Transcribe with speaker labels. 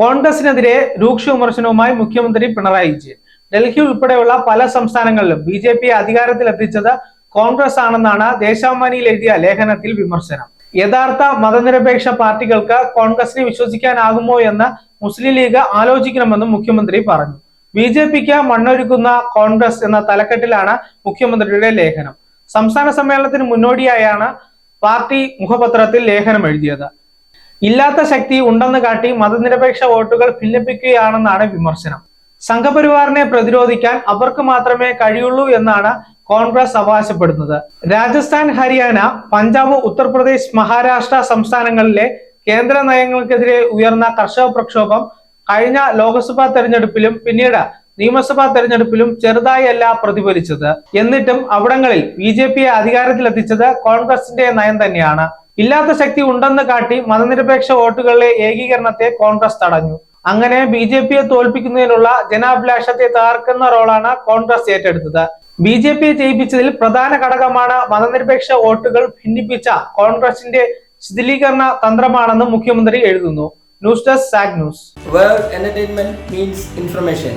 Speaker 1: കോൺഗ്രസിനെതിരെ രൂക്ഷ വിമർശനവുമായി മുഖ്യമന്ത്രി പിണറായി വിജയൻ. ഡൽഹി ഉൾപ്പെടെയുള്ള പല സംസ്ഥാനങ്ങളിലും ബി ജെ പി അധികാരത്തിലെത്തിച്ചത് കോൺഗ്രസ് ആണെന്നാണ് ദേശാഭിമാനിയിൽ എഴുതിയ ലേഖനത്തിൽ വിമർശനം. യഥാർത്ഥ മതനിരപേക്ഷ പാർട്ടികൾക്ക് കോൺഗ്രസിനെ വിശ്വസിക്കാനാകുമോ എന്ന് മുസ്ലിം ലീഗ് ആലോചിക്കണമെന്നും മുഖ്യമന്ത്രി പറഞ്ഞു. ബി ജെ പിക്ക് മണ്ണൊരുക്കുന്ന കോൺഗ്രസ് എന്ന തലക്കെട്ടിലാണ് മുഖ്യമന്ത്രിയുടെ ലേഖനം. സംസ്ഥാന സമ്മേളനത്തിന് മുന്നോടിയായാണ് പാർട്ടി മുഖപത്രത്തിൽ ലേഖനം എഴുതിയത്. ഇല്ലാത്ത ശക്തി ഉണ്ടെന്ന് കാട്ടി മതനിരപേക്ഷ വോട്ടുകൾ ഭിന്നിപ്പിക്കുകയാണെന്നാണ് വിമർശനം. സംഘപരിവാറിനെ പ്രതിരോധിക്കാൻ അവർക്ക് മാത്രമേ കഴിയുള്ളൂ എന്നാണ് കോൺഗ്രസ് അവകാശപ്പെടുന്നത്. രാജസ്ഥാൻ ഹരിയാന പഞ്ചാബ് ഉത്തർപ്രദേശ് മഹാരാഷ്ട്ര സംസ്ഥാനങ്ങളിലെ കേന്ദ്ര നയങ്ങൾക്കെതിരെ ഉയർന്ന കർഷക പ്രക്ഷോഭം കഴിഞ്ഞ ലോക്സഭാ തെരഞ്ഞെടുപ്പിലും പിന്നീട് നിയമസഭാ തെരഞ്ഞെടുപ്പിലും ചെറുതായല്ല പ്രതിഫലിച്ചത്. എന്നിട്ടും അവിടങ്ങളിൽ ബി ജെ പിയെ അധികാരത്തിലെത്തിച്ചത് കോൺഗ്രസിന്റെ നയം തന്നെയാണ്. ഇല്ലാത്ത ശക്തി ഉണ്ടെന്ന് കാട്ടി മതനിരപേക്ഷ വോട്ടുകളിലെ ഏകീകരണത്തെ കോൺഗ്രസ് തടഞ്ഞു. അങ്ങനെ ബി ജെ പിയെ തോൽപ്പിക്കുന്നതിനുള്ള ജനാഭിലാഷത്തെ തകർക്കുന്ന റോളാണ് കോൺഗ്രസ് ഏറ്റെടുത്തത്. ബി ജെ പിയെ ജയിപ്പിച്ചതിൽ പ്രധാന ഘടകമാണ് മതനിരപേക്ഷ വോട്ടുകൾ ഭിന്നിപ്പിച്ച കോൺഗ്രസിന്റെ ശിഥിലീകരണ തന്ത്രമാണെന്ന് മുഖ്യമന്ത്രി എഴുതുന്നു. News desk zag news.
Speaker 2: World entertainment means information.